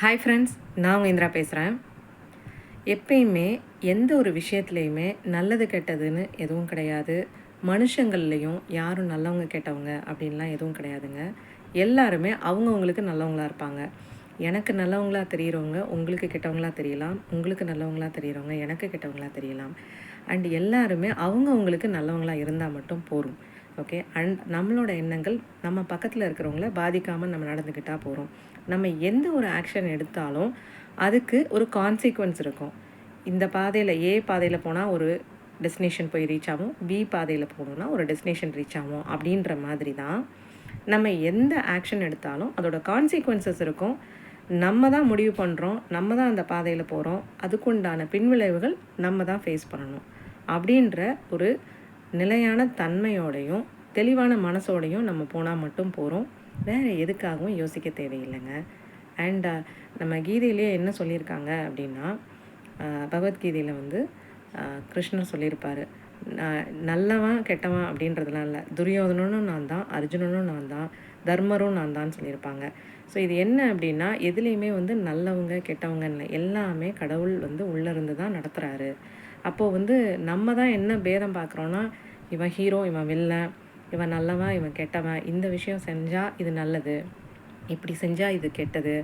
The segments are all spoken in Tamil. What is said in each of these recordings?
ஹாய் ஃப்ரெண்ட்ஸ் நான் உங்கள் இந்திரா பேசுகிறேன் எப்பயுமே எந்த ஒரு விஷயத்துலையுமே நல்லது கெட்டதுன்னு எதுவும் கிடையாது. மனுஷங்கள்லேயும் யாரும் நல்லவங்க கெட்டவங்க அப்படின்லாம் எதுவும் கிடையாதுங்க. எல்லாருமே அவங்கவுங்களுக்கு நல்லவங்களா இருப்பாங்க. எனக்கு நல்லவங்களாக தெரிகிறவங்க உங்களுக்கு கெட்டவங்களா தெரியலாம். உங்களுக்கு நல்லவங்களாக தெரிகிறவங்க எனக்கு கெட்டவங்களா தெரியலாம். அண்ட் எல்லாருமே அவங்கவுங்களுக்கு நல்லவங்களாக இருந்தால் மட்டும் போகும் ஓகே அண்ட் நம்மளோட எண்ணங்கள் நம்ம பக்கத்தில் இருக்கிறவங்கள பாதிக்காமல் நம்ம நடந்துக்கிட்டால் போகிறோம் நம்ம எந்த ஒரு ஆக்ஷன் எடுத்தாலும் அதுக்கு ஒரு கான்சிக்வன்ஸ் இருக்கும். இந்த பாதையில் ஏ பாதையில் போனால் ஒரு டெஸ்டினேஷன் போய் ரீச் ஆகும். பி பாதையில் போகணுன்னா ஒரு டெஸ்டினேஷன் ரீச் ஆகும் அப்படின்ற மாதிரி தான் நம்ம எந்த ஆக்ஷன் எடுத்தாலும் அதோட கான்சிக்வன்சஸ் இருக்கும். நம்ம தான் முடிவு பண்ணுறோம் நம்ம தான் அந்த பாதையில் போகிறோம் அதுக்குண்டான பின்விளைவுகள் நம்ம தான் ஃபேஸ் பண்ணணும். அப்படின்ற ஒரு நிலையான தன்மையோடையும் தெளிவான மனசோடையும் நம்ம போனால் மட்டும் போகிறோம் வேறு எதுக்காகவும் யோசிக்க தேவையில்லைங்க. அண்ட் uh, நம்ம கீதையிலே என்ன சொல்லியிருக்காங்க அப்படின்னா பகவத்கீதையில் வந்து கிருஷ்ணர் சொல்லியிருப்பார். நல்லவன் கெட்டவன் அப்படின்றதுலாம் இல்லை. துரியோதனனும் நான் தான் அர்ஜுனனும் நான் தான் தர்மரும் நான் தான் சொல்லியிருப்பாங்க. ஸோ இது என்ன அப்படின்னா எதுலேயுமே வந்து நல்லவங்க கெட்டவங்க இல்லை. எல்லாமே கடவுள் வந்து உள்ளேருந்து தான் நடத்துகிறாரு அப்போது வந்து நம்ம தான் என்ன பேதம் பார்க்குறோன்னா இவன் ஹீரோ இவன் வில்லன் இவன் நல்லவன் இவன் கெட்டவன் இந்த விஷயம் செஞ்சால் இது நல்லது இப்படி செஞ்சால் இது கெட்டது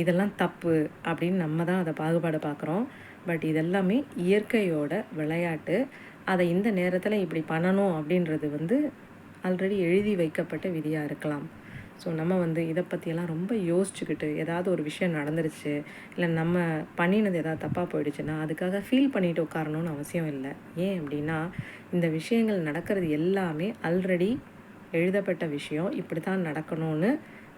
இதெல்லாம் தப்பு அப்படின்னு நம்ம தான் அதை பாகுபாடு பார்க்குறோம். பட் இதெல்லாமே இயற்கையோட விளையாட்டு. அதை இந்த நேரத்தில் இப்படி பண்ணணும் அப்படின்றது வந்து ஆல்ரெடி எழுதி வைக்கப்பட்ட விதியாக இருக்கலாம். ஸோ நம்ம வந்து இதை பற்றியெல்லாம் ரொம்ப யோசிச்சுக்கிட்டு ஏதாவது ஒரு விஷயம் நடந்துருச்சு இல்லை நம்ம பண்ணினது ஏதாவது தப்பாக போயிடுச்சுன்னா அதுக்காக ஃபீல் பண்ணிட்டு உட்காரணும்னு அவசியம் இல்லை. ஏன் அப்படின்னா இந்த விஷயங்கள் நடக்கிறது எல்லாமே ஆல்ரெடி எழுதப்பட்ட விஷயம் இப்படி தான் நடக்கணும்னு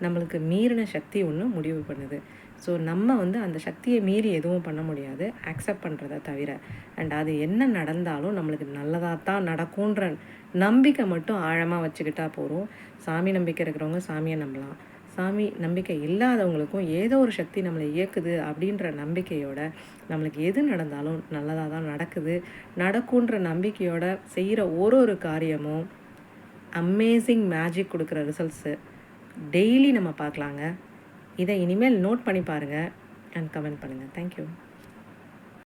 நம்மளுக்கு மீறின சக்தி ஒன்று முடிவு பண்ணுது. ஸோ நம்ம வந்து அந்த சக்தியை மீறி எதுவும் பண்ண முடியாது. அக்செப்ட் பண்ணுறத தவிர. அண்ட் அது என்ன நடந்தாலும் நம்மளுக்கு நல்லதாக தான் நடக்கும்ன்ற நம்பிக்கை மட்டும் ஆழமாக வச்சுக்கிட்டா போகிறோம் சாமி நம்பிக்கை இருக்கிறவங்க சாமியை நம்பலாம். சாமி நம்பிக்கை இல்லாதவங்களுக்கும் ஏதோ ஒரு சக்தி நம்மளை இயக்குது அப்படின்ற நம்பிக்கையோட நம்மளுக்கு எது நடந்தாலும் நல்லதாக தான் நடக்குது. நடக்குன்ற நம்பிக்கையோட செய்கிற ஒரு ஒரு காரியமும் அமேசிங் மேஜிக் கொடுக்குற ரிசல்ட்ஸு டெய்லி நம்ம பார்க்கலாங்க. இதை இனிமேல் நோட் பண்ணி பாருங்கள் அண்ட் கமெண்ட் பண்ணுங்கள் தேங்க்யூ